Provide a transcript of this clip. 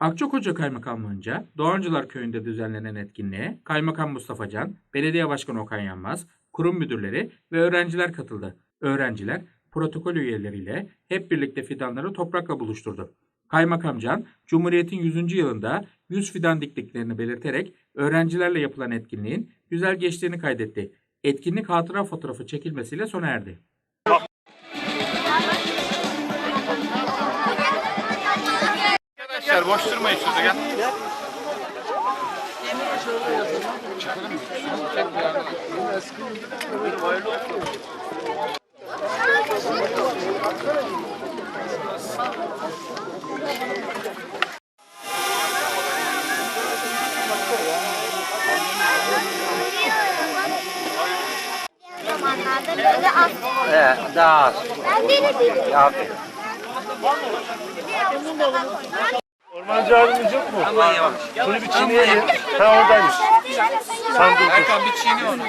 Akçakoca Kaymakamlığı'nca Doğancılar Köyü'nde düzenlenen etkinliğe Kaymakam Mustafa Can, Belediye Başkanı Okan Yanmaz, kurum müdürleri ve öğrenciler katıldı. Öğrenciler protokol üyeleriyle hep birlikte fidanları toprakla buluşturdu. Kaymakam Can, Cumhuriyet'in 100. yılında 100 fidan diktiklerini belirterek öğrencilerle yapılan etkinliğin güzel geçtiğini kaydetti. Etkinlik hatıra fotoğrafı çekilmesiyle sona erdi. Arkadaşlar boş durmayın şurada gel. zamanlarda böyle az. Evet, daha az. Ben de öyle değilim. Aferin. Abimiz yok mu? Aman yavaş. Bunu bir çiğneyelim. Ha oradaymış. Sen dur. Erkan bir çiğne onu.